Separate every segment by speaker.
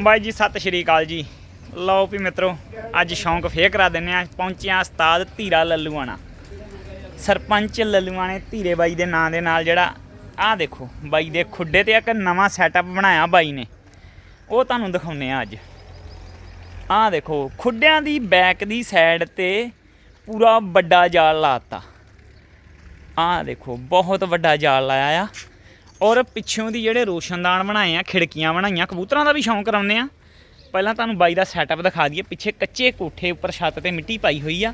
Speaker 1: ਬਾਈ ਜੀ, ਸਤਿ ਸ਼੍ਰੀ ਅਕਾਲ ਜੀ। ਲਓ ਵੀ ਮਿੱਤਰੋ, ਅੱਜ ਸ਼ੌਂਕ ਫੇਰ ਕਰਾ ਦਿੰਨੇ ਆ ਪਹੁੰਚਿਆ ਉਸਤਾਦ ਧੀਰਾ ਲੱਲੂਆਣਾ। ਸਰਪੰਚ ਲੱਲੂਆਣੇ ਧੀਰੇ ਬਾਈ ਦੇ ਨਾਂ ਦੇ ਨਾਲ ਜਿਹੜਾ, ਆਹ ਦੇਖੋ, ਬਾਈ ਦੇ ਖੁੱਡੇ ਤੇ ਇੱਕ ਨਵਾਂ ਸੈਟਅਪ ਬਣਾਇਆ ਬਾਈ ਨੇ। ਉਹ ਤੁਹਾਨੂੰ ਦਿਖਾਉਨੇ ਆ ਅੱਜ। ਆਹ ਦੇਖੋ, ਖੁੱਡਿਆਂ ਦੀ ਬੈਕ ਦੀ ਸਾਈਡ ਤੇ ਪੂਰਾ ਵੱਡਾ ਜਾਲ ਲਾਤਾ ਆਹ ਦੇਖੋ, ਬਹੁਤ ਵੱਡਾ ਜਾਲ ਲਾਇਆ ਆ। ਔਰ ਪਿੱਛੋਂ ਦੀ ਜਿਹੜੇ ਰੋਸ਼ਨਦਾਨ ਬਣਾਏ ਆ, ਖਿੜਕੀਆਂ ਬਣਾਈਆਂ, ਕਬੂਤਰਾਂ ਦਾ ਵੀ ਸ਼ੌਂਕ ਕਰਾਉਂਦੇ ਆ। ਪਹਿਲਾਂ ਤੁਹਾਨੂੰ ਬਾਈ ਦਾ ਸੈਟਅਪ ਦਿਖਾ ਦਈਏ, ਪਿੱਛੇ ਕੱਚੇ ਕੋਠੇ ਉੱਪਰ ਛੱਤ ਤੇ ਮਿੱਟੀ ਪਾਈ ਹੋਈ ਆ।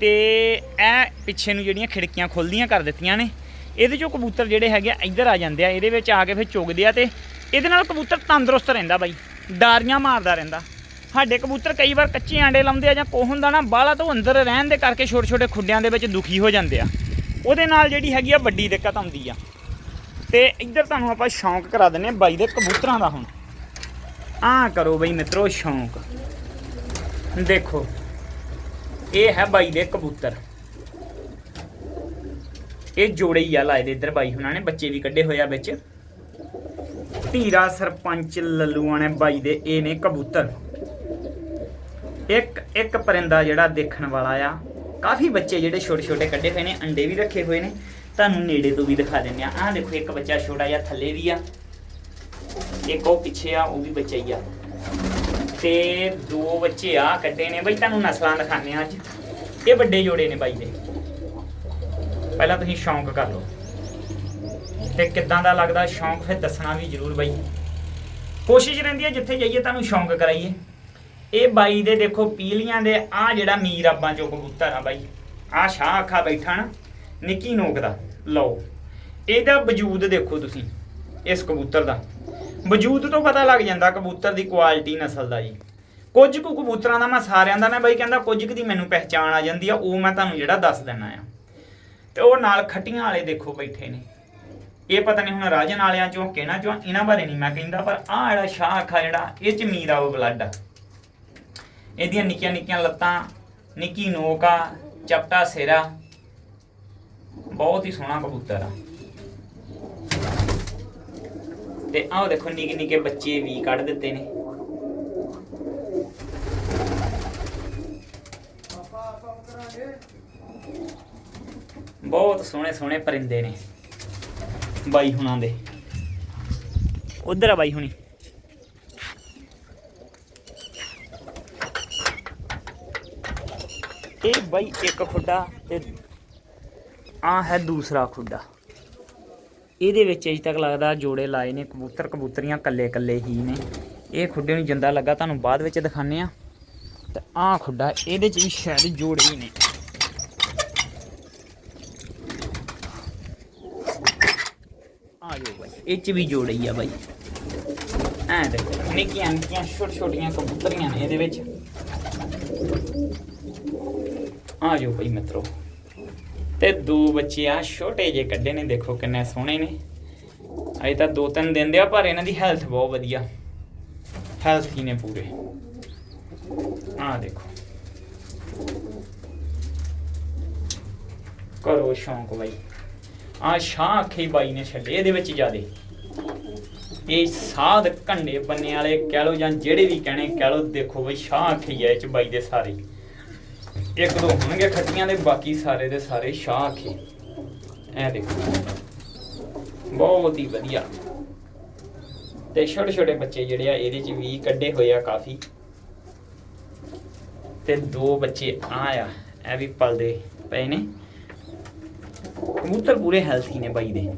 Speaker 1: ਤੇ ਇਹ ਪਿੱਛੇ ਨੂੰ ਜਿਹੜੀਆਂ ਖਿੜਕੀਆਂ ਖੁੱਲਦੀਆਂ ਕਰ ਦਿੱਤੀਆਂ ਨੇ। ਇਹਦੇ ਚੋਂ ਕਬੂਤਰ ਜਿਹੜੇ ਹੈਗੇ ਆ, ਇੱਧਰ ਆ ਜਾਂਦੇ ਆ, ਇਹਦੇ ਵਿੱਚ ਆ ਕੇ ਫਿਰ ਚੁਗਦੇ ਆ ਤੇ ਇਹਦੇ ਨਾਲ ਕਬੂਤਰ ਤੰਦਰੁਸਤ ਰਹਿੰਦਾ ਬਾਈ, ਡਾਰੀਆਂ ਮਾਰਦਾ ਰਹਿੰਦਾ। ਸਾਡੇ ਕਬੂਤਰ ਕਈ ਵਾਰ ਕੱਚੇ ਆਂਡੇ ਲਾਉਂਦੇ ਆ ਜਾਂ ਕੋ ਹੁੰਦਾ ਨਾ, ਬਾਹਲਾ ਤੋਂ ਅੰਦਰ ਰਹਿਣ ਦੇ ਕਰਕੇ ਛੋਟੇ ਛੋਟੇ ਖੁੱਡਿਆਂ ਦੇ ਵਿੱਚ ਦੁਖੀ ਹੋ ਜਾਂਦੇ ਆ। ਉਹਦੇ ਨਾਲ ਜਿਹੜੀ ਹੈਗੀ ਆ ਵੱਡੀ ਦਿੱਕਤ ਆਉਂਦੀ ਆ। ਤੇ ਇੱਧਰ ਤੁਹਾਨੂੰ ਆਪਾਂ ਸ਼ੌਂਕ ਕਰਾ ਦਿੰਨੇ ਆ ਬਾਈ ਦੇ ਕਬੂਤਰਾਂ ਦਾ ਹੁਣ। ਆਹ ਕਰੋ ਬਈ ਮਿੱਤਰੋ ਸ਼ੌਂਕ। ਦੇਖੋ, ਇਹ ਹੈ ਬਾਈ ਦੇ ਕਬੂਤਰ। ਇਹ ਜੋੜੇ ਹੀ ਆ ਲਾਏ ਦੇ ਇੱਧਰ ਬਾਈ ਹੁਣਾਂ ਨੇ, ਬੱਚੇ ਵੀ ਕੱਢੇ ਹੋਏ ਆ ਵਿੱਚ। ਧੀਰਾ ਸਰਪੰਚ ਲੱਲੂਆਂ ਨੇ ਬਾਈ ਦੇ, ਇਹ ਨੇ ਕਬੂਤਰ। ਇੱਕ ਇੱਕ ਪਰਿੰਦਾ ਜਿਹੜਾ ਦੇਖਣ ਵਾਲਾ ਆ। ਕਾਫੀ ਬੱਚੇ ਜਿਹੜੇ ਛੋਟੇ ਛੋਟੇ ਕੱਢੇ ਹੋਏ ਨੇ, ਅੰਡੇ ਵੀ ਰੱਖੇ ਹੋਏ ਨੇ। ਤੁਹਾਨੂੰ ਨੇੜੇ ਤੋਂ ਵੀ ਦਿਖਾ ਦਿੰਦੇ ਆ। ਆਹ ਦੇਖੋ, ਇੱਕ ਬੱਚਾ ਛੋਟਾ ਜਿਹਾ ਥੱਲੇ ਵੀ ਆ, ਇੱਕ ਉਹ ਪਿੱਛੇ ਆ, ਉਹ ਵੀ ਬੱਚਾ ਹੀ ਆ। ਤੇ ਦੋ ਬੱਚੇ ਆ ਕੱਢੇ ਨੇ। ਬਈ ਤੁਹਾਨੂੰ ਨਸਲਾਂ ਦਿਖਾਣੇ ਆ ਅੱਜ। ਇਹ ਵੱਡੇ ਜੋੜੇ ਨੇ ਬਾਈ ਦੇ। ਪਹਿਲਾਂ ਤੁਸੀਂ ਸ਼ੌਂਕ ਕਰ ਲਓ। ਤੇ ਕਿੱਦਾਂ ਦਾ ਲੱਗਦਾ ਸ਼ੌਂਕ, ਫਿਰ ਦੱਸਣਾ ਵੀ ਜ਼ਰੂਰ ਬਾਈ। ਕੋਸ਼ਿਸ਼ ਰਹਿੰਦੀ ਹੈ ਜਿੱਥੇ ਜਾਈਏ ਤੁਹਾਨੂੰ ਸ਼ੌਂਕ ਕਰਾਈਏ। ਇਹ ਬਾਈ ਦੇ ਦੇਖੋ, ਪੀਲੀਆਂ ਦੇ ਆ ਜਿਹੜਾ ਮੀਰ ਅੱਬਾਂ ਚੋਂ ਕਬੂਤਰ ਆ ਬਾਈ। ਆ ਸ਼ਾਹ ਅੱਖਾ ਬੈਠਾ ਨਾ। ਨਿੱਕੀ ਨੋਕ ਦਾ, ਲਓ। ਇਹਦਾ ਵਜੂਦ ਦੇਖੋ ਤੁਸੀਂ, ਇਸ ਕਬੂਤਰ ਦਾ। ਵਜੂਦ ਤੋਂ ਪਤਾ ਲੱਗ ਜਾਂਦਾ ਕਬੂਤਰ ਦੀ ਕੁਆਲਿਟੀ ਨਸਲ ਦਾ ਜੀ। ਕੁਝ ਕੁ ਕਬੂਤਰਾਂ ਦਾ ਮੈਂ ਸਾਰਿਆਂ ਦਾ ਨਾ ਬਾਈ ਕਹਿੰਦਾ ਕੁਝ ਕੁ ਦੀ ਮੈਨੂੰ ਪਹਿਚਾਣ ਆ ਜਾਂਦੀ ਆ, ਉਹ ਮੈਂ ਤੁਹਾਨੂੰ ਜਿਹੜਾ ਦੱਸ ਦਿੰਨਾ ਆ। ਤੇ ਉਹ ਨਾਲ ਖੱਟੀਆਂ ਵਾਲੇ ਦੇਖੋ ਬੈਠੇ ਨੇ। ਇਹ ਪਤਾ ਨਹੀਂ ਹੁਣ ਰਾਜਨ ਵਾਲਿਆਂ ਚੋਂ, ਕਿਹਨਾਂ ਚੋਂ, ਇਹਨਾਂ ਬਾਰੇ ਨਹੀਂ ਮੈਂ ਕਹਿੰਦਾ, ਪਰ ਆਹ ਜਿਹੜਾ ਸ਼ਾਹ ਅੱਖਾ ਜਿਹੜਾ, ਇਹ ਚ ਮੀਰਾ ਉਹ ਬਲੱਡ ਆ। ਇਹਦੀਆਂ ਨਿੱਕੀਆਂ ਨਿੱਕੀਆਂ ਲੱਤਾਂ, ਨਿੱਕੀ ਨੋਕ ਆ, ਚਪਟਾ ਸਿਰਾ ਬਹੁਤ ਹੀ ਸੋਹਣਾ ਕਬੂਤਰ ਆ। ਤੇ ਆਹ ਦੇਖੋ ਨਿੱਕੇ ਨਿੱਕੇ ਬੱਚੇ ਵੀ ਕੱਢ ਦਿੱਤੇ ਨੇ। ਬਹੁਤ ਸੋਹਣੇ ਸੋਹਣੇ ਪਰਿੰਦੇ ਨੇ ਬਾਈ ਹੁਣਾਂ ਦੇ। ਉਧਰ ਆ ਬਾਈ ਹੁਣੀ। ਇਹ ਬਾਈ ਇੱਕ ਖੁੱਡਾ ਤੇ ਆ ਹੈ ਦੂਸਰਾ ਖੁੱਡਾ। ਇਹਦੇ ਵਿੱਚ ਅਜੇ ਤੱਕ ਲੱਗਦਾ ਜੋੜੇ ਲਾਏ ਨੇ, ਕਬੂਤਰ ਕਬੂਤਰੀਆਂ ਕੱਲੇ ਕੱਲੇ ਹੀ ਨੇ। ਇਹ ਖੁੱਡੇ ਨੂੰ ਜਿੰਦਾ ਲੱਗਾ, ਤੁਹਾਨੂੰ ਬਾਅਦ ਵਿੱਚ ਦਿਖਾਣੇ ਆ ਤੇ ਆਹ ਖੁੱਡਾ, ਇਹਦੇ ਚ ਵੀ ਸ਼ਾਇਦ ਜੋੜੇ ਹੀ ਨੇ। ਆ ਜਾਓ ਬਾਈ, ਇਹ ਚ ਵੀ ਜੋੜੇ ਹੀ ਆ ਬਾਈ। ਐਂ ਦੇਖੋ, ਨਿੱਕੀਆਂ ਨਿੱਕੀਆਂ, ਛੋਟੀਆਂ ਛੋਟੀਆਂ ਕਬੂਤਰੀਆਂ ਨੇ ਇਹਦੇ ਵਿੱਚ। ਆ ਜੋ ਭਾਈ ਮਿੱਤਰੋ ਤੇ ਦੋ ਬੱਚੇ ਆ, ਛੋਟੇ ਜੇ ਕੱਢੇ ਨੇ, ਦੇਖੋ ਕਿੰਨੇ ਸੋਹਣੇ ਨੇ। ਅਜੇ ਤਾਂ ਦੋ ਤਿੰਨ ਦਿਨ ਦੇ ਆ, ਪਰ ਇਹਨਾਂ ਦੀ ਹੈਲਥ ਬਹੁਤ ਵਧੀਆ। ਹੈਲਥੀ ਨੇ ਪੂਰੇ। ਆ ਦੇਖੋ। ਕਰੋ ਸ਼ੌਂਕ ਬਾਈ। ਆ ਸ਼ਾਹ ਅੱਖੀ ਬਾਈ ਨੇ ਛੱਡੇ, ਇਹਦੇ ਵਿੱਚ ਜਿਆਦੇ। ਇਹ ਸਾਧ ਕੰਡੇ ਬੰਨੇ ਵਾਲੇ ਕਹਿ ਲੋ ਜਾਂ ਜਿਹੜੇ ਵੀ ਕਹਿਣੇ, ਕਹਿ ਲੋ ਦੇਖੋ ਬਈ ਸ਼ਾਹ ਅੱਖੀ ਹੈ ਇਹ ਚ ਬਾਈ ਦੇ ਸਾਰੇ। ਇੱਕ ਦੋ ਹੋਣਗੇ ਖੱਟੀਆਂ ਦੇ, ਬਾਕੀ ਸਾਰੇ ਦੇ ਸਾਰੇ ਸ਼ਾਹ ਅੱਖੀ ਐ ਦੇਖੋ। ਬਹੁਤ ਹੀ ਵਧੀਆ। ਤੇ ਛੋਟੇ ਛੋਟੇ ਬੱਚੇ ਜਿਹੜੇ ਆ, ਇਹਦੇ ਚ ਵੀ ਕੱਢੇ ਹੋਏ ਆ ਕਾਫੀ। ਤੇ ਦੋ ਬੱਚੇ ਆ ਆ ਇਹ ਵੀ ਪਲਦੇ ਪਏ ਨੇ। ਕਬੂਤਰ ਪੂਰੇ ਹੈਲਥੀ ਨੇ ਬਾਈ ਦੇ।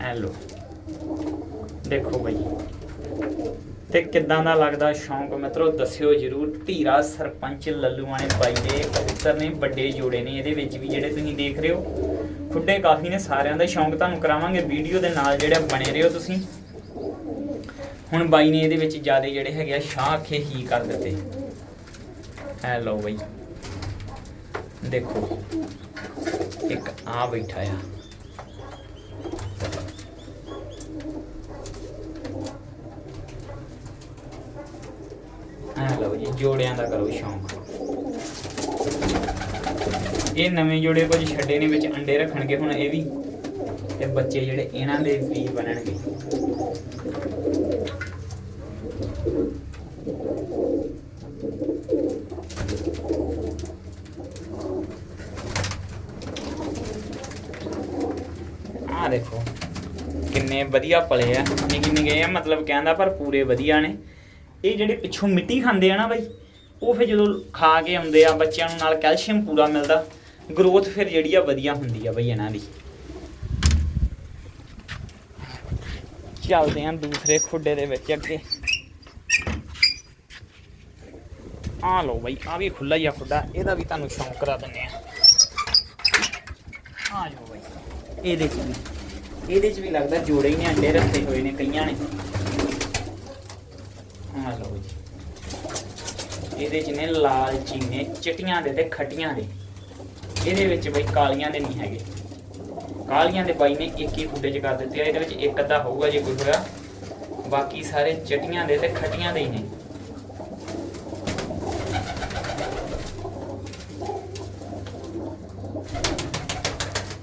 Speaker 1: ਐ ਲੋ ਦੇਖੋ ਬਾਈ। ਤੇ ਕਿੱਦਾਂ ਦਾ ਲੱਗਦਾ ਸ਼ੌਂਕ ਮਿੱਤਰੋ? ਦੱਸਿਓ ਜਰੂਰ। ਧੀਰਾ ਸਰਪੰਚ ਲੱਲੂਆਣੇ ਬਾਈ ਦੇ ਕਬੂਤਰ ਨੇ, ਵੱਡੇ ਜੋੜੇ ਨੇ। ਇਹਦੇ ਵਿੱਚ ਵੀ ਜਿਹੜੇ ਤੁਸੀਂ ਦੇਖ ਰਹੇ ਹੋ, ਖੁੱਡੇ ਕਾਫੀ ਨੇ। ਸਾਰਿਆਂ ਦਾ ਸ਼ੌਂਕ ਤੁਹਾਨੂੰ ਕਰਾਵਾਂਗੇ। ਵੀਡੀਓ ਦੇ ਨਾਲ ਜਿਹੜੇ ਬਣੇ ਰਹੋ ਤੁਸੀਂ। ਹੁਣ ਬਾਈ ਨੇ ਇਹਦੇ ਵਿੱਚ ਜ਼ਿਆਦਾ ਜਿਹੜੇ ਹੈਗੇ ਆ, ਸ਼ਾਹ ਅੱਖੇ ਹੀ ਕਰ ਦਿੱਤੇ। ਐ ਲਓ ਬਾਈ। ਦੇਖੋ। ਇੱਕ ਆ ਬੈਠਾ ਆ। ਐ ਲਓ ਜੀ, ਜੋੜਿਆਂ ਦਾ ਕਰੋ ਸ਼ੌਂਕ। ਇਹ ਨਵੇਂ ਜੋੜੇ ਕੁਝ ਛੱਡੇ ਨੇ, ਵਿੱਚ ਅੰਡੇ ਰੱਖਣਗੇ ਹੁਣ ਇਹ ਵੀ, ਤੇ ਬੱਚੇ ਜਿਹੜੇ ਇਹਨਾਂ ਦੇ ਵੀ ਬਣਨਗੇ। ਆ ਦੇਖੋ, ਕਿੰਨੇ ਵਧੀਆ ਪਲੇ ਆ ਨਿੱਕੇ ਨਿੱਕੇ ਆ, ਮਤਲਬ ਕਹਿੰਦਾ ਪਰ ਪੂਰੇ ਵਧੀਆ ਨੇ। ਇਹ ਜਿਹੜੇ ਪਿੱਛੋਂ ਮਿੱਟੀ ਖਾਂਦੇ ਆ ਨਾ ਬਾਈ, ਉਹ ਫਿਰ ਜਦੋਂ ਖਾ ਕੇ ਆਉਂਦੇ ਆ, ਬੱਚਿਆਂ ਨੂੰ ਨਾਲ ਕੈਲਸ਼ੀਅਮ ਪੂਰਾ ਮਿਲਦਾ ਗਰੋਥ ਫਿਰ ਜਿਹੜੀ ਆ ਵਧੀਆ ਹੁੰਦੀ ਆ ਬਈ ਇਹਨਾਂ ਦੀ। ਚੱਲਦੇ ਆਂ ਦੂਸਰੇ ਖੁੱਡੇ ਦੇ ਵਿੱਚ ਅੱਗੇ। ਆ ਲਓ ਬਈ ਆ ਵੀ ਖੁੱਲਾ ਹੀ ਆ ਖੁੱਡਾ, ਇਹਦਾ ਵੀ ਤੁਹਾਨੂੰ ਸ਼ੌਂਕ ਕਰਾ ਦਿੰਨੇ ਆ। ਆ ਜਾਓ ਬਈ, ਇਹਦੇ ਚ ਵੀ। ਇਹਦੇ ਚ ਵੀ ਲੱਗਦਾ ਜੋੜੇ ਹੀ ਨੇ, ਅੰਡੇ ਰੱਖੇ ਹੋਏ ਨੇ ਕਈਆਂ ਨੇ। ਆ ਲਓ ਜੀ। ਇਹਦੇ ਚ ਨੇ ਲਾਲ ਚੀਨੇ, ਚਿੱਟੀਆਂ ਦੇ ਤੇ ਖੱਟੀਆਂ ਦੇ। ਇਹਦੇ ਵਿੱਚ ਬਈ ਕਾਲੀਆਂ ਦੇ ਨਹੀਂ ਹੈਗੇ। ਕਾਲੀਆਂ ਦੇ ਬਾਈ ਨੇ ਇੱਕ ਹੀ ਖੁੱਡੇ ਚ ਕਰ ਦਿੱਤੇ ਆ। ਇਹਦੇ ਵਿੱਚ ਇੱਕ ਅੱਧਾ ਹੋਊਗਾ ਜੇ ਕੋਈ ਹੋਇਆ। ਬਾਕੀ ਸਾਰੇ ਚਿੱਟੀਆਂ ਦੇ ਤੇ ਖੱਟੀਆਂ ਦੇ ਹੀ ਨੇ।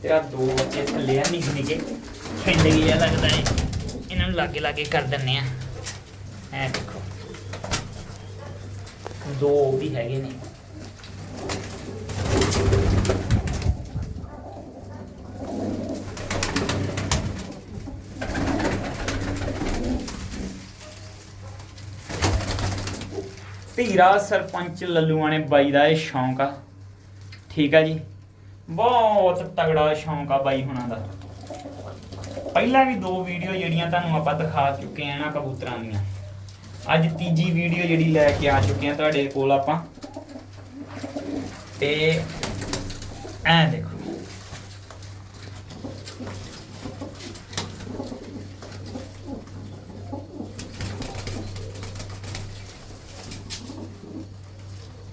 Speaker 1: ਤੇਰਾ ਦੋ ਬੱਚੇ ਥੱਲੇ ਆ, ਨਿੱਕੇ ਨਿੱਕੇ। ਖਿੰਡ ਗਿਆ ਲੱਗਦਾ ਏ। ਇਹਨਾਂ ਨੂੰ ਲਾਗੇ ਲਾਗੇ ਕਰ ਦਿੰਨੇ ਆ। ਐ ਦੋ ਵੀ ਹੈਗੇ ਨੇ। ਧੀਰਾ ਸਰਪੰਚ ਲੱਲੂਆਂ ਨੇ ਬਾਈ ਦਾ ਇਹ ਸ਼ੌਂਕ ਆ। ਠੀਕ ਆ ਜੀ। ਬਹੁਤ ਤਗੜਾ ਸ਼ੌਂਕ ਆ ਬਾਈ ਹੁਣਾਂ ਦਾ। ਪਹਿਲਾਂ ਵੀ ਦੋ ਵੀਡੀਓ ਜਿਹੜੀਆਂ ਤੁਹਾਨੂੰ ਆਪਾਂ ਦਿਖਾ ਚੁੱਕੇ ਆ ਨਾ ਕਬੂਤਰਾਂ ਦੀਆਂ। ਅੱਜ ਤੀਜੀ ਵੀਡੀਓ ਜਿਹੜੀ ਲੈ ਕੇ ਆ ਚੁੱਕੇ ਆ ਤੁਹਾਡੇ ਕੋਲ ਆਪਾਂ। ਤੇ ਐ ਦੇਖੋ।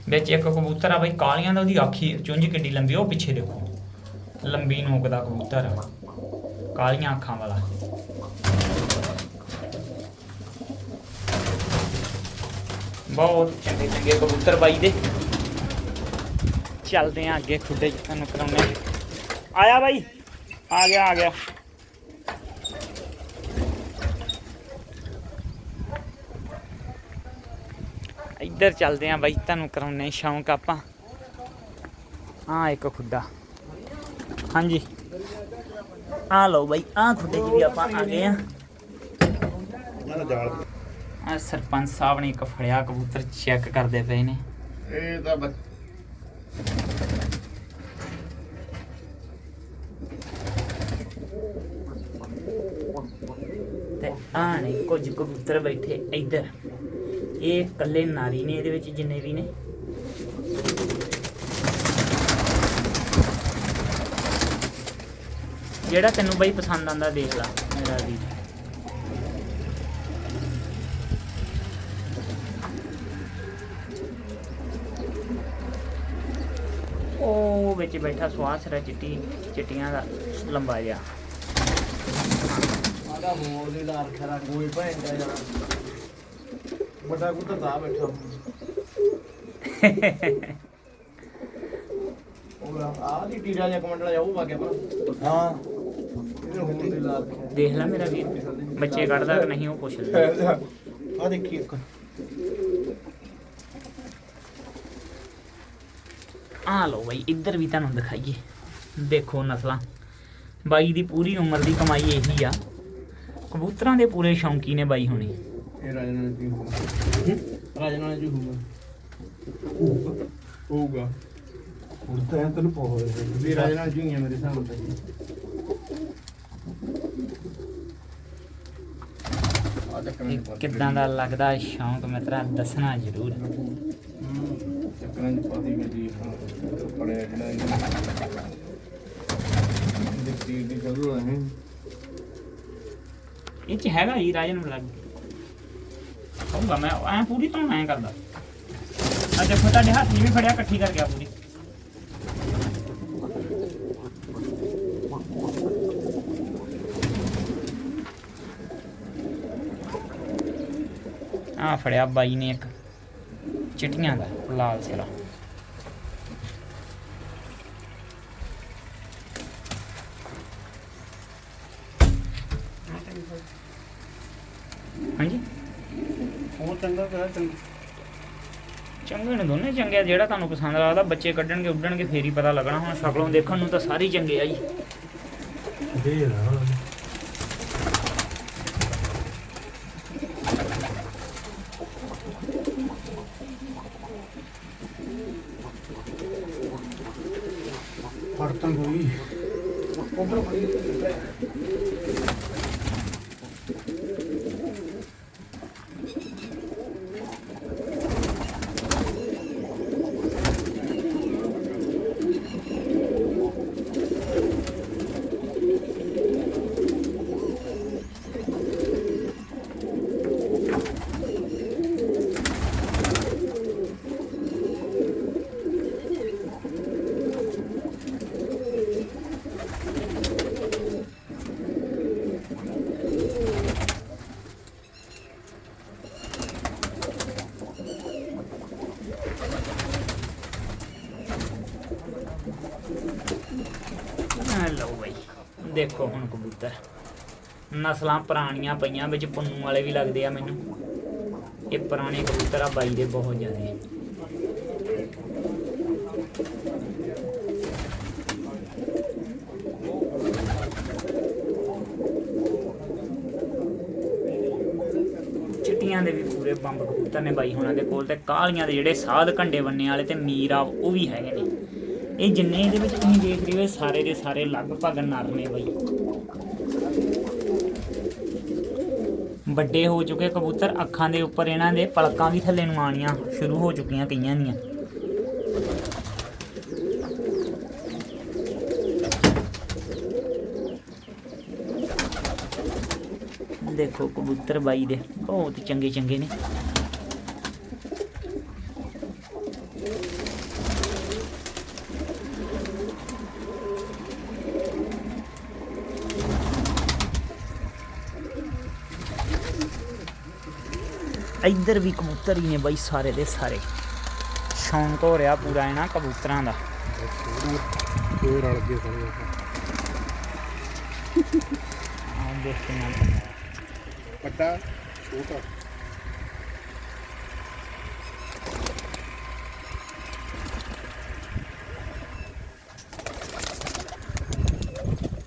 Speaker 1: ਵਿੱਚ ਇੱਕ ਕਬੂਤਰ ਆ ਬਈ, ਕਾਲੀਆਂ ਦਾ ਉਹਦੀ ਅੱਖੀ ਚੁੰਝ ਕਿੱਡੀ ਲੰਬੀ ਉਹ ਪਿੱਛੇ ਦੇਖੋ। ਲੰਬੀ ਨੋਕ ਦਾ ਕਬੂਤਰ ਆ। ਕਾਲੀਆਂ ਅੱਖਾਂ ਵਾਲਾ। ਬਹੁਤ ਚੰਗੇ ਚੰਗੇ ਕਬੂਤਰ ਬਾਈ ਦੇ। ਚੱਲਦੇ ਆ ਅੱਗੇ ਖੁੱਡੇ ਤੁਹਾਨੂੰ ਕਰਾਉਣੇ ਆਇਆ ਬਾਈ, ਆ ਗਿਆ ਆ ਗਿਆ। ਇੱਧਰ ਚੱਲਦੇ ਆ ਬਾਈ, ਤੁਹਾਨੂੰ ਕਰਾਉਣੇ ਸ਼ੌਂਕ ਆਪਾਂ। ਆ ਇੱਕ ਖੁੱਡਾ। ਹਾਂਜੀ। ਆ ਲਓ ਬਾਈ ਆ ਖੁੱਡੇ 'ਚ ਵੀ ਆਪਾਂ ਆ ਗਏ ਆ।
Speaker 2: ਨਾ ਜਾਲ
Speaker 1: ਆ ਸਰਪੰਚ ਸਾਹਿਬ ਨੇ ਇੱਕ ਫੜਿਆ ਕਬੂਤਰ ਚੈੱਕ ਕਰਦੇ ਪਏ ਨੇ।
Speaker 2: ਇਹ ਤਾਂ ਬੱਚ-
Speaker 1: ਤੇ ਆ ਨੇ ਕੁਝ ਕਬੂਤਰ ਬੈਠੇ ਇੱਧਰ। ਇਹ ਇਕੱਲੇ ਨਾਰੀ ਨੇ ਇਹਦੇ ਵਿੱਚ ਜਿੰਨੇ ਵੀ ਨੇ। ਜਿਹੜਾ ਤੈਨੂੰ ਬਈ ਪਸੰਦ ਆਂਦਾ ਦੇਖ ਲੈ ਮੇਰਾ ਵੀ ਉਹ ਵਿੱਚ ਬੈਠਾ ਸਵਾਸ ਰ ਚਿੱਟੀ ਚਿੱਟੀਆਂ ਦਾ ਲੰਬਾ ਜਿਹਾ।
Speaker 2: ਆਗਾ ਹੋਰ ਦੀ ਲਾਰ ਖਰਾ ਕੋਈ ਭੈਣ ਦਾ ਜਾਣਾ ਵੱਡਾ ਕੁੱਤਾ ਤਾਂ ਬੈਠਾ ਉਹ ਆ ਦੀ ਟੀਰਾ ਜਿਹਾ ਕਮੰਡਲਾ ਜਾ ਉਹ ਵਾਗਿਆ ਪਰ ਹਾਂ। ਇਹਦੇ ਹੋਰ ਦੀ ਲਾਰ
Speaker 1: ਦੇਖ ਲੈ ਮੇਰਾ ਵੀਰ ਬੱਚੇ ਕੱਢਦਾ ਕਿ ਨਹੀਂ ਉਹ ਪੁੱਛ ਲੈ।
Speaker 2: ਆ ਦੇਖੀ ਇੱਕ।
Speaker 1: ਆ ਲਓ ਬਾਈ ਇੱਧਰ ਵੀ ਤੁਹਾਨੂੰ ਦਿਖਾਈਏ। ਦੇਖੋ ਨਸਲਾਂ। ਬਾਈ ਦੀ ਪੂਰੀ ਉਮਰ ਦੀ ਕਮਾਈ ਇਹੀ ਆ। ਕਬੂਤਰਾਂ ਦੇ ਪੂਰੇ ਸ਼ੌਂਕੀ ਨੇ ਬਾਈ ਹੁਣੀ।
Speaker 2: ਇਹ ਰਾਜਨ ਨਾਲ ਕੀ ਹੋਊਗਾ? ਰਾਜਨ ਨਾਲ ਜੀ ਹੋਊਗਾ? ਹੋਊਗਾ। ਹੁਣ ਤਾਂ ਤੈਨੂੰ ਪਹੁੰਚ ਵੀ ਰਾਜਨ ਨਾਲ ਜੀ ਹੈ ਮੇਰੇ ਸਾਹਮਣੇ ਆ ਚੱਕਰਾਂ
Speaker 1: ਇਹ ਕਿੱਦਾਂ ਦਾ ਲੱਗਦਾ? ਸ਼ੌਂਕ ਮਿੱਤਰਾ ਦੱਸਣਾ ਜ਼ਰੂਰ।
Speaker 2: ਚੱਕਰਾਂ ਚ ਪਾਦੀ ਗੱਡੀ ਪੜਿਆ ਜਿਹੜਾ ਇਹਨਾਂ ਦੀ ਦੀ ਕਰੂ ਹੈ।
Speaker 1: ਇਹ ਚ ਹੈਗਾ ਹੀ ਰਾਜਨ ਨੂੰ ਲੱਗ ਕਹੂੰਗਾ ਮੈਂ ਐ ਪੂਰੀ ਤਾਂ ਐ ਕਰਦਾ। ਆ ਦੇਖੋ, ਤੁਹਾਡੇ ਹੱਥ 'ਚ ਵੀ ਫੜਿਆ, ਇਕੱਠੀ ਕਰ ਗਿਆ ਪੂਰੀ। ਆ ਫੜਿਆ ਬਾਈ ਨੇ ਇੱਕ, ਚਿੱਟੀਆਂ ਦਾ। ਲਾਲ ਸਿਰਾ ਹਾਂਜੀ?
Speaker 2: ਉਹ ਚੰਗਾ ਕਰਾ ਚੰਗਾ।
Speaker 1: ਚੰਗੇ ਨੇ ਦੋਨੇ ਚੰਗੇ ਆ ਜਿਹੜਾ ਤੁਹਾਨੂੰ ਪਸੰਦ ਲੱਗਦਾ ਬੱਚੇ ਕੱਢਣਗੇ ਉੱਡਣਗੇ ਫੇਰ ਹੀ ਪਤਾ ਲੱਗਣਾ। ਹੁਣ ਸ਼ਕਲੋਂ ਦੇਖਣ ਨੂੰ ਤਾਂ ਸਾਰੇ ਹੀ ਚੰਗੇ ਆ ਜੀ।
Speaker 2: ਦੇ ਨਾ
Speaker 1: 办公椅我不知道 ਦੇਖੋ ਹੁਣ ਕਬੂਤਰ। ਨਸਲਾਂ ਪੁਰਾਣੀਆਂ ਪਈਆਂ ਵਿੱਚ ਪੁੰਨੂ ਵਾਲੇ ਵੀ ਲੱਗਦੇ ਆ ਮੈਨੂੰ। ਇਹ ਪੁਰਾਣੇ ਕਬੂਤਰ ਆ ਬਾਈ ਦੇ ਬਹੁਤ ਜ਼ਿਆਦੇ। ਚਿੱਟੀਆਂ ਦੇ ਵੀ ਪੂਰੇ ਬੰਬ ਕਬੂਤਰ ਨੇ ਬਾਈ ਹੁਣਾਂ ਦੇ ਕੋਲ ਤੇ ਕਾਲੀਆਂ ਦੇ ਜਿਹੜੇ ਸਾਧ ਘੰਡੇ ਬੰਨੇ ਵਾਲੇ ਤੇ ਮੀਰਾ ਉਹ ਵੀ ਹੈਗੇ ਨੇ। ਇਹ ਜਿੰਨੇ ਇਹਦੇ ਵਿੱਚ ਤੁਸੀਂ ਦੇਖ ਰਹੇ ਹੋ, ਇਹ ਸਾਰੇ ਦੇ ਸਾਰੇ ਲਗਭਗ ਨਰ ਨੇ ਬਾਈ। ਵੱਡੇ ਹੋ ਚੁੱਕੇ ਕਬੂਤਰ, ਅੱਖਾਂ ਦੇ ਉੱਪਰ ਇਹਨਾਂ ਦੇ ਪਲਕਾਂ ਵੀ ਥੱਲੇ ਨੂੰ ਆਣੀਆਂ ਸ਼ੁਰੂ ਹੋ ਚੁੱਕੀਆਂ ਕਈਆਂ ਦੀਆਂ। ਦੇਖੋ ਕਬੂਤਰ ਬਾਈ ਦੇ, ਬਹੁਤ ਚੰਗੇ ਚੰਗੇ ਨੇ। ਇੱਧਰ ਵੀ ਕਬੂਤਰ ਹੀ ਨੇ ਬਾਈ ਸਾਰੇ ਦੇ ਸਾਰੇ। ਸ਼ੌਂਕ ਹੋ ਰਿਹਾ ਪੂਰਾ ਇਹਨਾਂ ਕਬੂਤਰਾਂ ਦਾ।
Speaker 2: ਇਹ ਰਲ ਗਏ ਸਾਰੇ
Speaker 1: ਆਹ ਦੇਖ ਕੇ ਨਾਲ
Speaker 2: ਵੱਡਾ ਛੋਟਾ।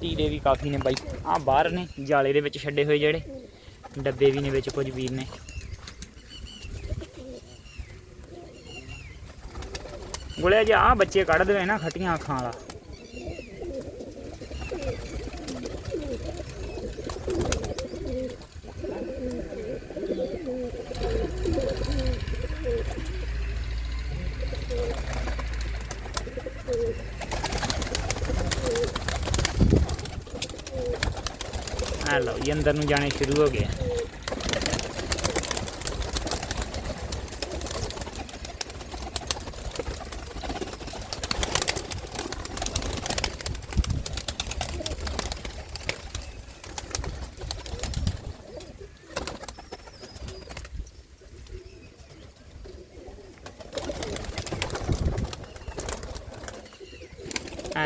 Speaker 1: ਟੀਰੇ ਵੀ ਕਾਫੀ ਨੇ ਬਾਈ। ਆ ਬਾਹਰ ਨੇ ਜਾਲੇ ਦੇ ਵਿੱਚ ਛੱਡੇ ਹੋਏ ਜਿਹੜੇ। ਡੱਬੇ ਵੀ ਨੇ ਵਿੱਚ ਕੁਝ ਵੀਰ ਨੇ। ਗੁਲਿਆ ਜੀ ਆ ਬੱਚੇ ਕੱਢ ਦੇਵੇ ਨਾ ਖੱਟੀਆਂ ਅੱਖਾਂ ਵਾਲਾ। ਆ ਲਓ ਜੀ, ਅੰਦਰ ਨੂੰ ਜਾਣੇ ਸ਼ੁਰੂ ਹੋ ਗਏ।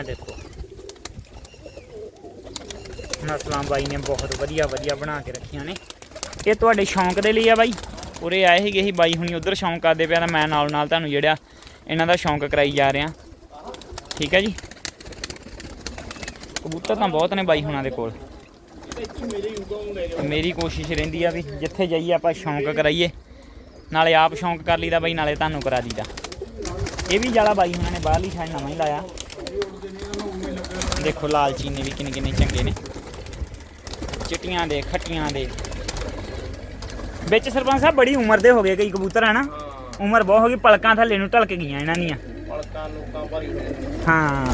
Speaker 1: ਆ ਦੇਖੋ। ਨਸਲਾਂ ਬਾਈ ਨੇ ਬਹੁਤ ਵਧੀਆ ਵਧੀਆ ਬਣਾ ਕੇ ਰੱਖੀਆਂ ਨੇ। ਇਹ ਤੁਹਾਡੇ ਸ਼ੌਂਕ ਦੇ ਲਈ ਆ ਬਾਈ? ਉਰੇ ਆਏ ਸੀਗੇ ਹੀ ਬਾਈ ਹੁਣੀ, ਉਧਰ ਸ਼ੌਂਕ ਕਰਦੇ ਪਿਆ ਤਾਂ ਮੈਂ ਨਾਲ ਨਾਲ ਤੁਹਾਨੂੰ ਜਿਹੜਾ ਇਹਨਾਂ ਦਾ ਸ਼ੌਂਕ ਕਰਾਈ ਜਾ ਰਿਹਾ। ਠੀਕ ਹੈ ਜੀ? ਕਬੂਤਰ ਤਾਂ ਬਹੁਤ ਨੇ ਬਾਈ ਹੁਣਾਂ ਦੇ ਕੋਲ। ਮੇਰੀ ਕੋਸ਼ਿਸ਼ ਰਹਿੰਦੀ ਆ ਵੀ ਜਿੱਥੇ ਜਾਈਏ ਆਪਾਂ ਸ਼ੌਂਕ ਕਰਾਈਏ। ਨਾਲੇ ਆਪ ਸ਼ੌਂਕ ਕਰ ਲਈਦਾ ਬਾਈ, ਨਾਲੇ ਤੁਹਾਨੂੰ ਕਰਾ ਦਈਦਾ। ਇਹ ਵੀ ਜਾਲਾ ਬਾਈ ਹੁਣਾਂ ਨੇ ਬਾਹਰਲੀ ਸਾਈਡ ਨਵਾਂ ਹੀ ਲਾਇਆ। ਦੇਖੋ ਲਾਲ ਚੀਨੇ ਵੀ ਕਿੰਨੇ ਕਿੰਨੇ ਚੰਗੇ ਨੇ। ਚਿੱਟੀਆਂ ਦੇ ਖੱਟੀਆਂ ਦੇ। ਵਿੱਚ ਸਰਪੰਚ ਸਾਹਿਬ ਬੜੀ ਉਮਰ ਦੇ ਹੋ ਗਏ ਕਈ ਕਬੂਤਰ ਹਨਾ? ਉਮਰ ਬਹੁਤ ਹੋ ਗਈ ਪਲਕਾਂ ਥੱਲੇ ਨੂੰ ਢਲਕ ਗਈਆਂ ਇਹਨਾਂ ਦੀਆਂ।
Speaker 2: ਪਲਕਾਂ ਲੋਕਾਂ ਭਾਰੀ
Speaker 1: ਹਾਂ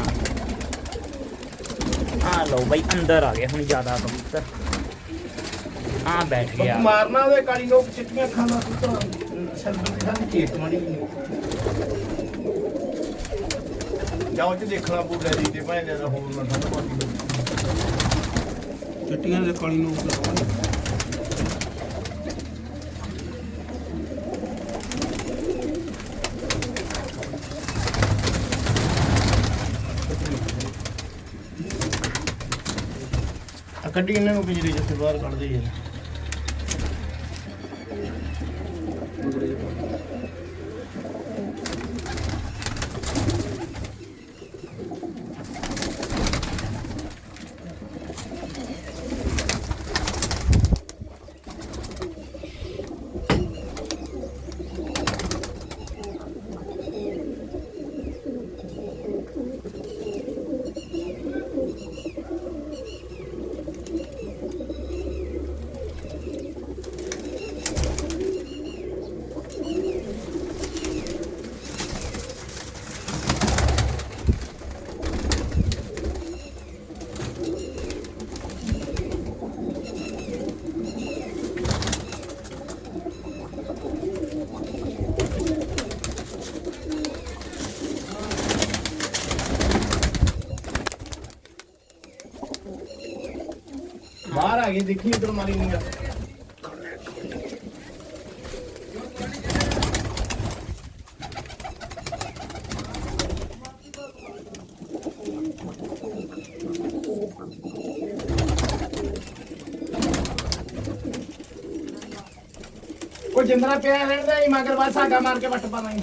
Speaker 1: ਆ ਲਓ ਬਾਈ ਅੰਦਰ ਆ ਗਏ ਹੁਣ ਜ਼ਿਆਦਾ ਕਬੂਤਰ। ਆ ਬੈਠ ਗਿਆ।
Speaker 2: ਮਾਰਨਾ ਉਹਦੇ ਕਾਲੀ ਲੋਕ ਚਿੱਟੀਆਂ ਖਾਣਾ ਪੁੱਤਰ ਸਰਬਤ ਸਾਨੂੰ ਚੇਤ ਮਣੀ ਜਾਓ ਚ ਦੇਖਣਾ ਪੂਰਾ ਜੀ ਤੇ ਭਾਵੇਂ ਨਾ ਹੋਰ ਨਾ ਠੰਡ ਪਾਤੀ ਚਿੱਟੀਆਂ ਦੇ ਕਾਲੀ ਲੋਕ ਕੱਢੀ ਇਹਨਾਂ ਨੂੰ ਪਿੰਜਰੇ ਜਿੱਥੇ ਬਾਹਰ ਕੱਢਦੇ ਯਾਰ ਆ ਦੇਖੀ ਇਧਰ ਮਾਰੀ ਨਹੀਂ ਆ। ਉਹ ਜਿੰਦਰਾ ਪਿਆ ਰਹਿੰਦਾ ਹੀ ਮਗਰ ਬਸ ਸਾਗਾ ਮਾਰ ਕੇ ਵੱਟ ਪਾਵਾਂਗੇ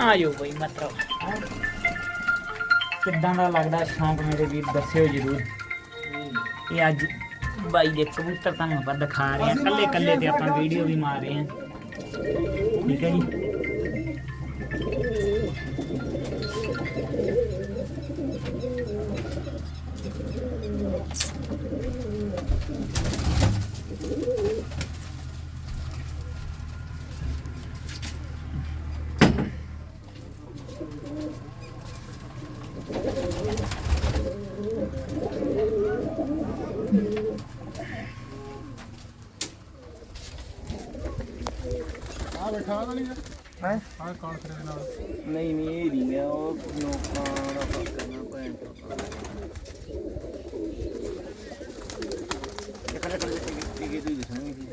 Speaker 1: ਆਇਓ ਬਈ, ਮਤਲਬ। ਕਿੱਦਾਂ ਦਾ ਲੱਗਦਾ ਸ਼ੌਂਕ ਮੇਰੇ ਵੀਰ, ਦੱਸਿਓ ਜਰੂਰ। ਇਹ ਅੱਜ ਬਾਈ ਦੇ ਕਬੂਤਰ ਤੁਹਾਨੂੰ ਆਪਾਂ ਦਿਖਾ ਰਹੇ ਹਾਂ। ਕੱਲੇ ਕੱਲੇ ਤੇ ਆਪਾਂ ਵੀਡੀਓ ਵੀ ਮਾਰ ਰਹੇ ਹਾਂ। ਠੀਕ ਹੈ ਜੀ
Speaker 2: ਆ ਬੈਠਾ ਤਾਂ ਨਹੀਂ ਹੈ ਹਾਂ ਕੌਣ ਕਰੇ ਨਾਲ ਨਹੀਂ ਨਹੀਂ ਇਹ ਨਹੀਂ ਆ ਉਹ ਨੋਕਾਂ ਦਾ ਫ਼ਰਕ ਕਰਨਾ ਭੈਣ ਚੋਦ। ਇਹ ਖੜੇ ਖੜੇ ਟਿਕੇ ਟਿਕੇ ਤੁਸੀਂ ਦਿਸਣਗੇ ਜੀ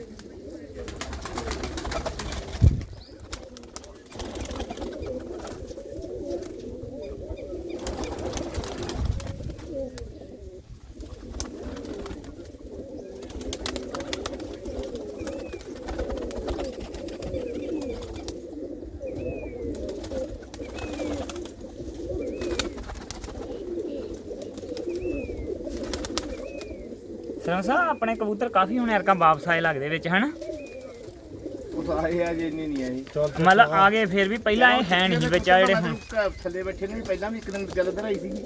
Speaker 1: ਸਰਮ ਸਾਹਿਬ ਆਪਣੇ ਕਬੂਤਰ ਕਾਫੀ ਹੁਣ ਐਰਕਾ ਵਾਪਸ ਆਏ ਲੱਗਦੇ ਵਿੱਚ ਹਨਾ?
Speaker 2: ਉਹ ਆਏ ਆ ਜੇ ਇੰਨੇ ਨਹੀਂ ਆਏ
Speaker 1: ਮਤਲਬ ਆ ਗਏ ਫਿਰ ਵੀ ਪਹਿਲਾਂ ਇਹ ਹੈ ਨਹੀਂ ਸੀ ਵਿੱਚ ਆ ਜਿਹੜੇ ਹੁਣ।
Speaker 2: ਥੱਲੇ ਬੈਠੇ ਨੇ ਵੀ ਪਹਿਲਾਂ ਵੀ ਇੱਕ ਦਿਨ ਗੱਲ ਧਰਾਈ ਸੀਗੀ।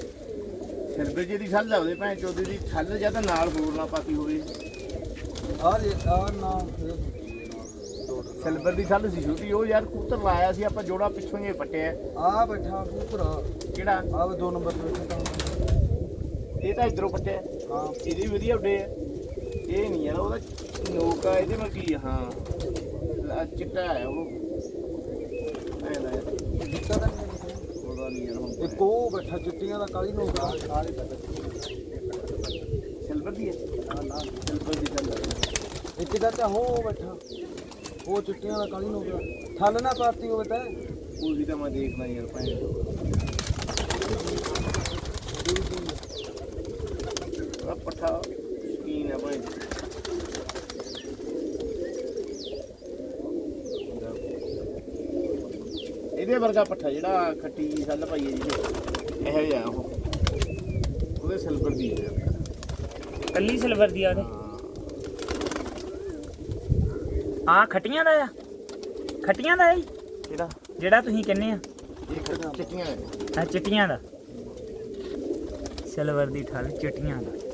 Speaker 2: ਸਿਰਬੇ ਜੀ ਦੀ ਛੱਲ ਆਉਦੇ ਭੈਣ ਚੋਦੀ ਦੀ ਛੱਲ ਜਾਂ ਤਾਂ ਨਾਲ ਹੋਰ ਨਾ ਪਾਤੀ ਹੋਵੇ।
Speaker 3: ਆ ਜੇ ਆ ਨਾ
Speaker 2: ਸਿਲਵਰ ਦੀ ਛੱਲ ਸੀ ਛੋਟੀ ਉਹ ਯਾਰ ਕੂਤਰ ਲਾਇਆ ਸੀ ਆਪਾਂ ਜੋੜਾ ਪਿੱਛੋਂ ਜੇ ਪੱਟਿਆ।
Speaker 3: ਆ ਬੈਠਾ ਕੂਤਰਾ
Speaker 2: ਕਿਹੜਾ?
Speaker 3: ਆ ਦੋ ਨੰਬਰ ਤੇ ਬੈਠਾ।
Speaker 2: ਇਹ ਤਾਂ ਇਧਰੋਂ ਪੱਟਿਆ।
Speaker 3: ਹਾਂ
Speaker 2: ਇਹਦੇ ਵੀ ਵਧੀਆ ਉੱਡੇ ਆ। ਇਹ ਨਹੀਂ ਯਾਰ ਉਹਦਾ ਨੋਕ ਆ ਇਹਦੇ ਮਰ ਕੀ ਆ, ਹਾਂ। ਲਾ- ਚਿੱਟਾ ਆ ਉਹ। ਐਂ ਦਾ ਯਾਰ,
Speaker 3: ਦਿੱਤਾ ਤਾਂ ਨਹੀਂ
Speaker 2: ਉਹਦਾ ਨਹੀਂ ਯਾਰ ਹੁਣ
Speaker 3: ਇੱਕ ਉਹ ਬੈਠਾ ਚਿੱਟੀਆਂ ਦਾ ਕਾਲੀ ਨੂੰ ਆ।
Speaker 2: ਸਿਲਵਰ ਦੀ ਹੈ ਹਾਂ ਨਾ ਸਿਲਵਰ ਦੀ ਛੱਲ ਆ।
Speaker 3: ਇੱਕ ਦਾ ਤਾਂ ਉਹ ਬੈਠਾ। ਉਹ ਚਿੱਟੀਆਂ ਦਾ ਕਾਲੀ ਨੂੰ ਥੱਲ ਨਾ ਪਾਤੀ ਹੋਵੇ ਤਾਂ।
Speaker 2: ਉਹ ਵੀ ਤਾਂ ਮੈਂ ਦੇਖਣਾ ਯਾਰ ਭੈਣ ਚੋਦ। ਆ ਪੱਠਾ ਸ਼ਕੀਨ ਆ ਭਾਈ। ਇਹਦੇ ਵਰਗਾ ਪੱਠਾ ਜਿਹੜਾ ਖੱਟੀ ਸੱਲ ਪਾਈ ਹੈ ਜਿਹਦੇ ਇਹੋ ਜਿਹਾ ਉਹ। ਉਹਦੇ ਸਿਲਵਰ ਦੀ ਹੈ।
Speaker 1: ਕੱਲੀ ਸਿਲਵਰ ਦੀ ਆ ਉਹਦੇ?
Speaker 2: ਹਾਂ।
Speaker 1: ਆ ਖਟੀਆਂ ਦਾ ਆ। ਖਟੀਆਂ ਦਾ ਆ ਜੀ
Speaker 2: ਕਿਹੜਾ?
Speaker 1: ਜਿਹੜਾ ਤੁਸੀਂ ਕਹਿੰਦੇ ਆ।
Speaker 2: ਇਹ ਚਿੱਟੀਆਂ ਹੈ
Speaker 1: ਆ ਚਿੱਟੀਆਂ ਦਾ। ਸਿਲਵਰ ਦੀ ਠੱਲ ਚਿੱਟੀਆਂ ਦਾ।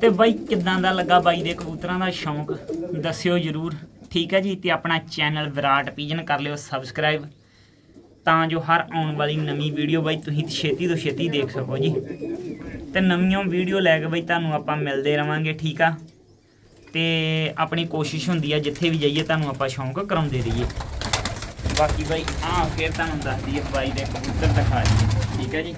Speaker 1: ਤੇ ਬਾਈ, ਕਿੱਦਾਂ ਦਾ ਲੱਗਾ ਬਾਈ ਦੇ ਕਬੂਤਰਾਂ ਦਾ ਸ਼ੌਂਕ? ਦੱਸਿਓ ਜਰੂਰ। ਠੀਕ ਹੈ ਜੀ, ਤੇ ਆਪਣਾ ਚੈਨਲ ਵਿਰਾਟ ਪੀਜਨ ਕਰ ਲਿਓ ਸਬਸਕ੍ਰਾਈਬ ਤਾਂ ਜੋ ਹਰ ਆਉਣ ਵਾਲੀ ਨਵੀਂ ਵੀਡੀਓ ਬਾਈ ਤੁਸੀਂ ਛੇਤੀ ਤੋਂ ਛੇਤੀ ਦੇਖ ਸਕੋ ਜੀ। ਤੇ ਨਵੀਆਂ ਵੀਡੀਓ ਲੈ ਕੇ ਬਾਈ ਤੁਹਾਨੂੰ ਆਪਾਂ ਮਿਲਦੇ ਰਵਾਂਗੇ, ਠੀਕ ਆ? ਤੇ ਆਪਣੀ ਕੋਸ਼ਿਸ਼ ਹੁੰਦੀ ਆ, ਜਿੱਥੇ ਵੀ ਜਾਈਏ ਤੁਹਾਨੂੰ ਆਪਾਂ ਸ਼ੌਂਕ ਕਰਾਉਂਦੇ ਰਹੀਏ। ਬਾਕੀ ਬਾਈ ਆ ਫਿਰ ਤੁਹਾਨੂੰ ਦੱਸ ਦਈਏ ਬਾਈ ਦੇ ਕਬੂਤਰ ਦਿਖਾ ਦਈਏ। ਠੀਕ ਹੈ ਜੀ?